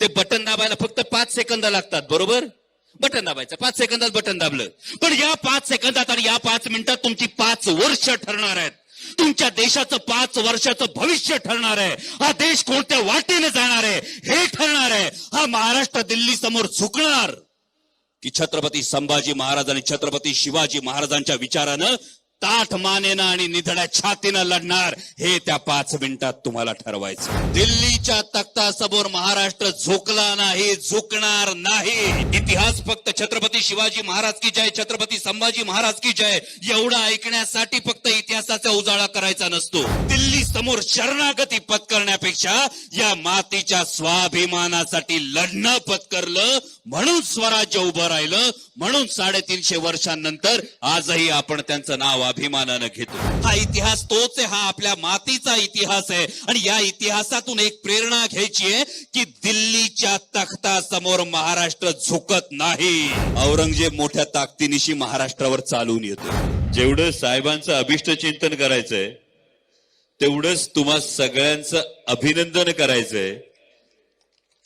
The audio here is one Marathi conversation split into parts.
ते बटन दाबायला फक्त पाच सेकंद लागतात बरोबर? बटन दाबायचं. पाच सेकंदात बटन दाबलं. पण या पाच सेकंदात आणि या पाच मिनिटात तुमची पाच वर्ष ठरणार आहेत. तुमच्या देशाचं पाच वर्षाचं भविष्य ठरणार आहे. हा देश कोणत्या वाटेने जाणार आहे हे ठरणार आहे. हा महाराष्ट्र दिल्ली समोर झुकणार. की छत्रपती संभाजी महाराज आणि छत्रपती शिवाजी महाराजांच्या विचारानं ताठ मानेनं आणि निधड्या छातीनं लढणार हे त्या पाच मिनिटात तुम्हाला ठरवायचं. दिल्लीच्या तख्तासमोर महाराष्ट्र झोकला नाही झुकणार नाही. इतिहास फक्त छत्रपती शिवाजी महाराज की जय छत्रपती संभाजी महाराज की जय एवढं ऐकण्यासाठी फक्त इतिहासाचा उजाळा करायचा नसतो. दिल्ली समोर शरणागती पत्करण्यापेक्षा या मातीच्या स्वाभिमानासाठी लढणं पत्करलं म्हणून स्वराज्य उभं राहिलं म्हणून साडेतीनशे वर्षांनंतर आजही आपण त्यांचं नाव अभिमानानं घेतो. हा इतिहास तोच आहे हा आपल्या मातीचा इतिहास आहे. आणि या इतिहासातून एक प्रेरणा घ्यायची आहे की दिल्लीच्या तख्तासमोर महाराष्ट्र झुकत नाही. औरंगजेब मोठ्या ताकदीनिशी महाराष्ट्रावर चालून येतो. जेवढं साहेबांचं अभिष्ट चिंतन करायचंय तेवढंच तुम्हा सगळ्यांचं अभिनंदन करायचंय.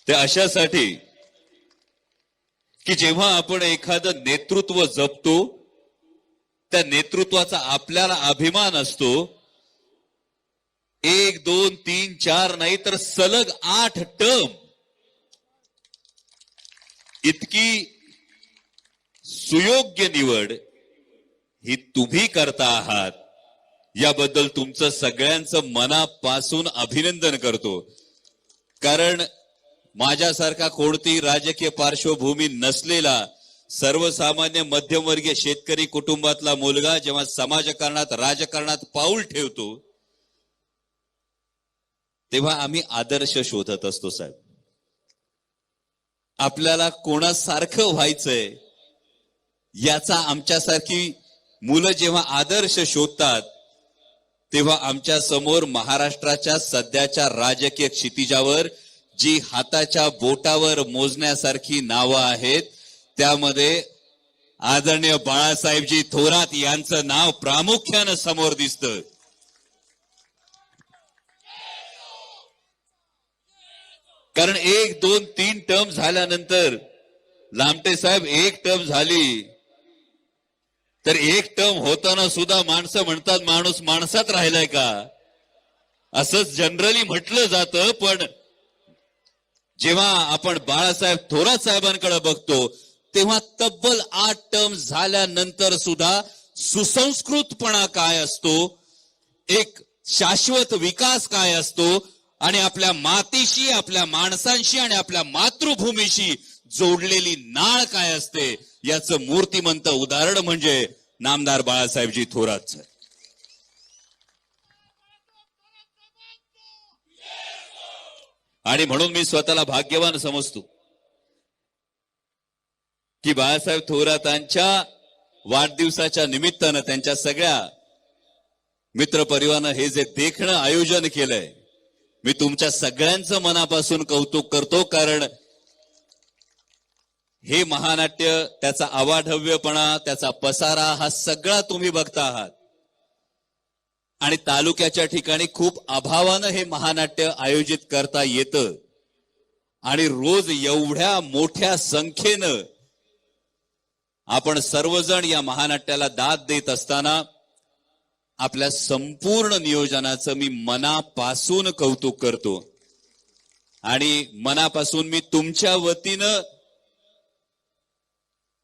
ते अशासाठी की जेव्हा आपण एखादं नेतृत्व जपतो त्या नेतृत्वाचा आपल्याला अभिमान असतो. एक दोन तीन चार नाही तर सलग आठ टर्म. इतकी सुयोग्य निवड ही तुम्ही करता आहात. याबद्दल तुमचं सगळ्यांचं मनापासून अभिनंदन करतो. कारण माझ्यासारखा कोणतीही राजकीय पार्श्वभूमी नसलेला सर्वसामान्य मध्यमवर्गीय शेतकरी कुटुंबातला मुलगा जेव्हा समाजकारणात राजकारणात पाऊल ठेवतो तेव्हा आम्ही आदर्श शोधत असतो साहेब. आपल्याला कोणासारखं व्हायचंय याचा आमच्यासारखी मुलं जेव्हा आदर्श शोधतात तेव्हा आमच्यासमोर महाराष्ट्राच्या सध्याच्या राजकीय क्षितिजावर जी हाताच्या बोटावर मोजण्यासारखी नावं आहेत त्यामध्ये आदरणीय बाळासाहेबजी थोरात यांचं नाव प्रामुख्यानं समोर दिसतं कारण एक दोन तीन टर्म झाल्यानंतर लामटे साहेब एक टर्म झाली. तर एक टर्म होताना सुद्धा माणसं म्हणतात माणूस माणसात राहिलाय का? असंच जनरली म्हटलं जातं पण जेव्हा आपण बाळासाहेब थोरात साहेबांकडे बघतो तेव्हा तब्बल आठ टर्म झाल्यानंतर सुद्धा सुसंस्कृतपणा काय असतो? एक शाश्वत विकास काय असतो? आणि आपल्या मातीशी आपल्या माणसांशी आणि आपल्या मातृभूमीशी जोडलेली नाळ काय असते? याचं मूर्तिमंत उदाहरण म्हणजे नामदार बाळासाहेबजी थोरात आणि म्हणून मी स्वतःला भाग्यवान समजतो. की बाळासाहेब थोरातांच्या वाढदिवसाच्या निमित्तानं त्यांच्या सगळ्या मित्रपरिवारानं हे जे देखणं आयोजन केलंय मी तुमच्या सगळ्यांचं मनापासून कौतुक करतो कारण हे महानाट्य त्याचा अवाढव्यपणा त्याचा पसारा हा सगळा तुम्ही बघता आहात. आणि तालुक्याच्या ठिकाणी खूप अभावानं हे महानाट्य आयोजित करता येतं. आणि रोज एवढ्या मोठ्या संख्येनं आपण सर्वजण या महानाट्याला दाद देत असताना आपल्या संपूर्ण नियोजनाचं मी मनापासून कौतुक करतो. आणि मनापासून मी तुमच्या वतीनं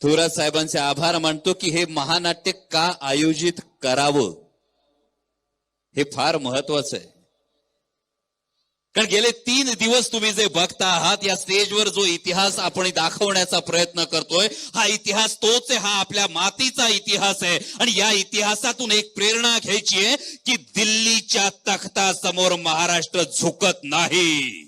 थोरात साहेबांचे आभार मानतो की हे महानाट्य का आयोजित करावं हे फार महत्वाचं आहे. कारण गेले तीन दिवस तुम्ही जे बघता आहात या स्टेजवर जो इतिहास आपण दाखवण्याचा प्रयत्न करतोय हा इतिहास तोच आहे हा आपल्या मातीचा इतिहास आहे. आणि या इतिहासातून एक प्रेरणा घ्यायची आहे की दिल्लीच्या तख्तासमोर महाराष्ट्र झुकत नाही.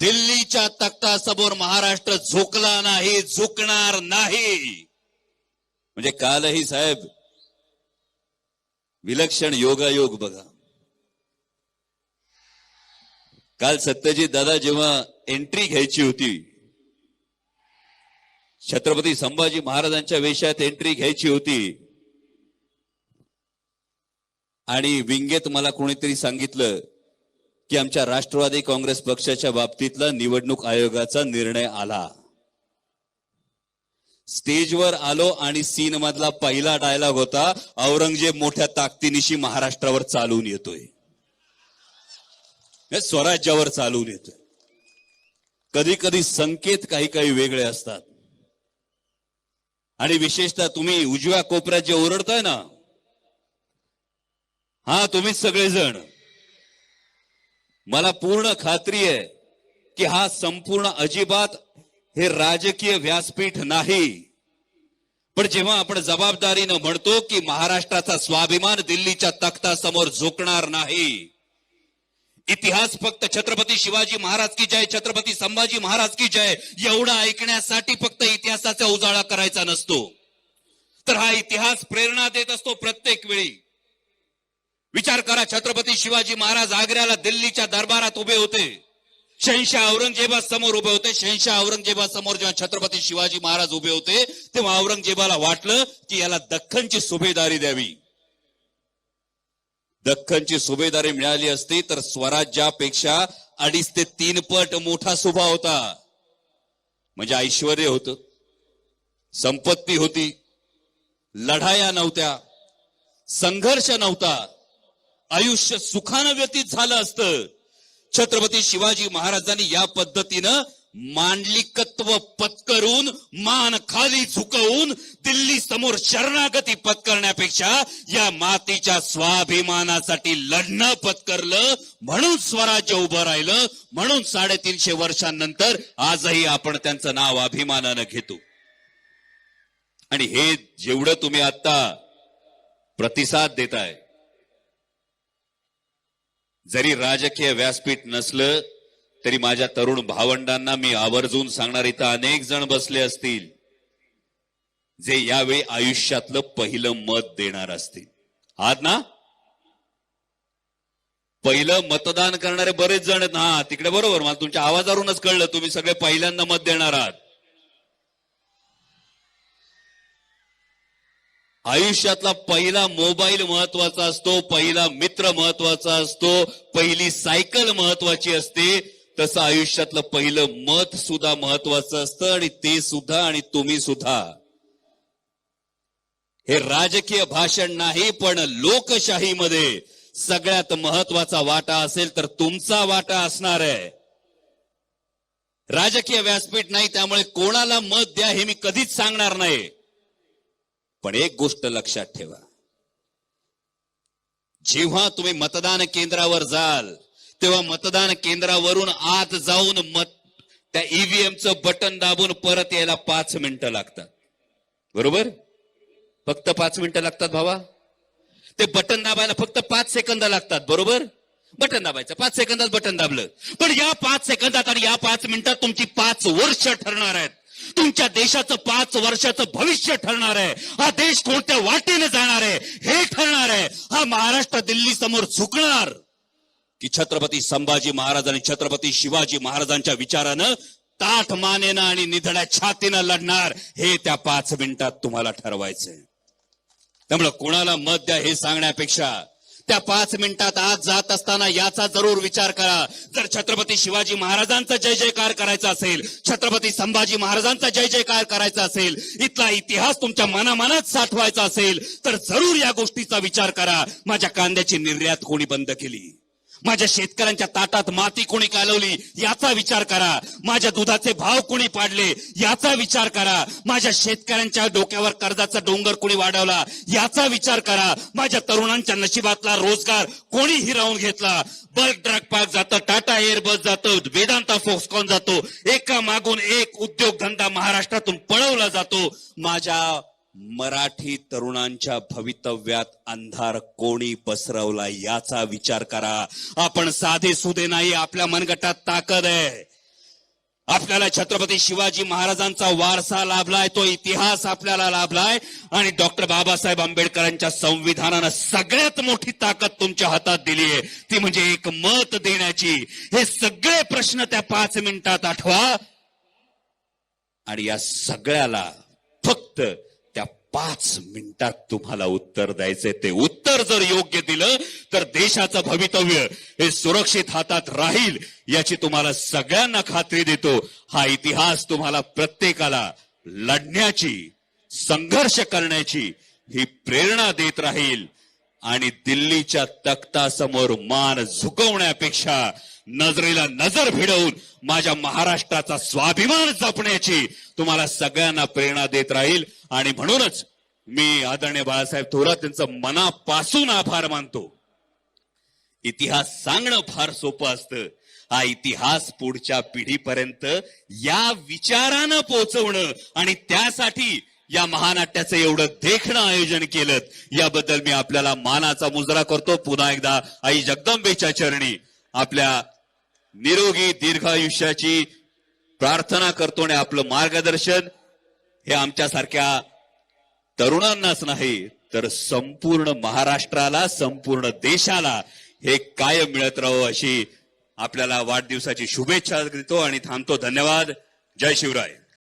दिल्लीच्या तख्तासमोर महाराष्ट्र झुकला नाही झुकणार नाही. म्हणजे कालही साहेब विलक्षण योगायोग बघा. काल सत्यजित दादा जेव्हा एंट्री घ्यायची होती छत्रपती संभाजी महाराजांच्या वेशात एंट्री घ्यायची होती आणि विंगेत मला कोणीतरी सांगितलं की आमच्या राष्ट्रवादी काँग्रेस पक्षाच्या बाबतीतला निवडणूक आयोगाचा निर्णय आला. स्टेजवर आलो आणि सीन मधला पहिला डायलॉग होता औरंगजेब मोठ्या ताकदीनिशी महाराष्ट्रावर चालून येतोय. स्वराज्यावर चालून येतोय. कधी कधी संकेत काही काही वेगळे असतात. आणि विशेषतः तुम्ही उजव्या कोपऱ्यात जे ओरडताय ना हा तुम्हीच सगळेजण. मला पूर्ण खात्री आहे की हा संपूर्ण अजिबात हे राजकीय व्यासपीठ नाही. पण जेव्हा आपण जबाबदारीनं म्हणतो की महाराष्ट्राचा स्वाभिमान दिल्लीच्या तख्तासमोर झुकणार नाही इतिहास फक्त छत्रपती शिवाजी महाराज की जय छत्रपती संभाजी महाराज की जय एवढा ऐकण्यासाठी फक्त इतिहासाचा उजाळा करायचा नसतो. तर हा इतिहास प्रेरणा देत असतो प्रत्येक वेळी. विचार करा छत्रपती शिवाजी महाराज आग्र्याला दिल्लीच्या दरबारात उभे होते. शहनशाह औरंगजेबा समोर उभे होते. शहनशाह औरंगजेबा समोर जेव्हा छत्रपती शिवाजी महाराज उभे होते तेव्हा औरंगजेबाला वाटलं की याला दख्खनची सुभेदारी द्यावी. दख्खनची सुभेदारी मिळाली असती तर स्वराज्यापेक्षा अडीच ते तीन पट मोठा सुभा होता. म्हणजे ऐश्वर होतं. संपत्ती होती. लढाया नव्हत्या. संघर्ष नव्हता. आयुष्य सुखानं व्यतीत झालं असतं. छत्रपती शिवाजी महाराजांनी या पद्धतीनं मांडलिकत्व पत्करून मान खाली झुकवून दिल्ली समोर शरणागती पत्करण्यापेक्षा या मातीच्या स्वाभिमानासाठी लढणं पत्करलं म्हणून स्वराज्य उभं राहिलं म्हणून साडेतीनशे वर्षांनंतर आजही आपण त्यांचं नाव अभिमानानं घेतो. आणि हे जेवढं तुम्ही आता प्रतिसाद देताय जरी राजकीय व्यासपीठ नसलं तरी माझ्या तरुण भावंडांना मी आवर्जून सांगणार इथं अनेक जण बसले असतील जे यावेळी आयुष्यातलं पहिलं मत देणार असतील. आहात ना? पहिलं मतदान करणारे बरेच जण आहेत ना तिकडे बरोबर मला तुमच्या आवाजावरूनच कळलं तुम्ही सगळे पहिल्यांदा मत देणार आहात. आयुष्यातला पहिला मोबाईल महत्त्वाचा असतो पहिला मित्र महत्त्वाचा असतो पहिली सायकल महत्वाची असते. तसं आयुष्यातलं पहिलं मत सुद्धा महत्वाचं असतं आणि ते सुद्धा आणि तुम्ही सुद्धा. हे राजकीय भाषण नाही पण लोकशाहीमध्ये सगळ्यात महत्त्वाचा वाटा असेल तर तुमचा वाटा असणार आहे. राजकीय व्यासपीठ नाही त्यामुळे कोणाला मत द्या हे मी कधीच सांगणार नाही. पण एक गोष्ट लक्षात ठेवा. जेव्हा तुम्ही मतदान केंद्रावर जाल तेव्हा मतदान केंद्रावरून आत जाऊन मत त्या ईव्हीएमचं बटन दाबून परत यायला पाच मिनिटं लागतात. बरोबर? फक्त पाच मिनिटं लागतात भावा. ते बटन दाबायला फक्त पाच सेकंद लागतात बरोबर? बटन दाबायचं. पाच सेकंदात बटन दाबलं. पण या पाच सेकंदात आणि या पाच मिनिटात तुमची पाच वर्ष ठरणार आहेत. तुमच्या देशाचं पाच वर्षाचं भविष्य ठरणार आहे. हा देश कोणत्या वाटेने जाणार आहे हे ठरणार आहे. हा महाराष्ट्र दिल्ली समोर झुकणार. की छत्रपती संभाजी महाराज आणि छत्रपती शिवाजी महाराजांच्या विचारानं ताठ मानेनं आणि निधड्या छातीनं लढणार हे त्या पाच मिनिटात तुम्हाला ठरवायचंय. त्यामुळे कोणाला मत द्या हे सांगण्यापेक्षा त्या पाच मिनिटात आज जात असताना याचा जरूर विचार करा. जर छत्रपती शिवाजी महाराजांचा जय जयकार करायचा असेल छत्रपती संभाजी महाराजांचा जय जयकार करायचा असेल इथला इतिहास तुमच्या मनामनात साठवायचा असेल तर जरूर या गोष्टीचा विचार करा. माझ्या कांद्याची निर्यात कोणी बंद केली? माझ्या शेतकऱ्यांच्या ताटात माती कोणी कालवली याचा विचार करा. माझ्या दुधाचे भाव कोणी पाडले याचा विचार करा. माझ्या शेतकऱ्यांच्या डोक्यावर कर्जाचा डोंगर कोणी वाढवला याचा विचार करा. माझ्या तरुणांच्या नशिबातला रोजगार कोणी हिरावून घेतला? बल्क ड्रग पार्क जातं टाटा एअरबस जातो वेदांता फोक्सकॉन जातो. एका मागून एक उद्योगधंदा महाराष्ट्रातून पळवला जातो. माझ्या मराठी तरुणांच्या भवितव्यात अंधार कोणी पसरवला याचा विचार करा. आपण साधे सुधे नाही आपल्या मनगटात ताकद आहे. आपल्याला छत्रपती शिवाजी महाराजांचा वारसा लाभलाय तो इतिहास आपल्याला लाभलाय. आणि डॉक्टर बाबासाहेब आंबेडकरांच्या संविधानानं सगळ्यात मोठी ताकद तुमच्या हातात दिली आहे. ती म्हणजे एक मत देण्याची. हे सगळे प्रश्न त्या पाच मिनिटात आठवा. आणि या सगळ्याला फक्त पाच मिनिटात तुम्हाला उत्तर द्यायचे ते उत्तर जर योग्य दिलं तर देशाचं भवितव्य हे सुरक्षित हातात राहील याची तुम्हाला सगळ्यांना खात्री देतो. हा इतिहास तुम्हाला प्रत्येकाला लढण्याची संघर्ष करण्याची ही प्रेरणा देत राहील. आणि दिल्लीच्या तख्तासमोर मान झुकवण्यापेक्षा नजरेला नजर भिडवून माझ्या महाराष्ट्राचा स्वाभिमान जपण्याची तुम्हाला सगळ्यांना प्रेरणा देत राहील. आणि म्हणूनच मी आदरणीय बाळासाहेब थोरात यांचं मनापासून आभार मानतो. इतिहास सांगणं फार सोपं असतं. हा इतिहास पुढच्या पिढीपर्यंत या विचारानं पोहोचवणं आणि त्यासाठी या महानाट्याचं एवढं देखणं आयोजन केलं. याबद्दल मी आपल्याला मानाचा मुजरा करतो. पुन्हा एकदा आई जगदंबेच्या चरणी आपल्या निरोगी दीर्घायुष्याची प्रार्थना करतो आणि आपलं मार्गदर्शन हे आमच्यासारख्या तरुणांनाच नाही तर संपूर्ण महाराष्ट्राला संपूर्ण देशाला हे कायम मिळत राहो अशी आपल्याला वाढदिवसाची शुभेच्छा देतो आणि थांबतो. धन्यवाद. जय शिवराय.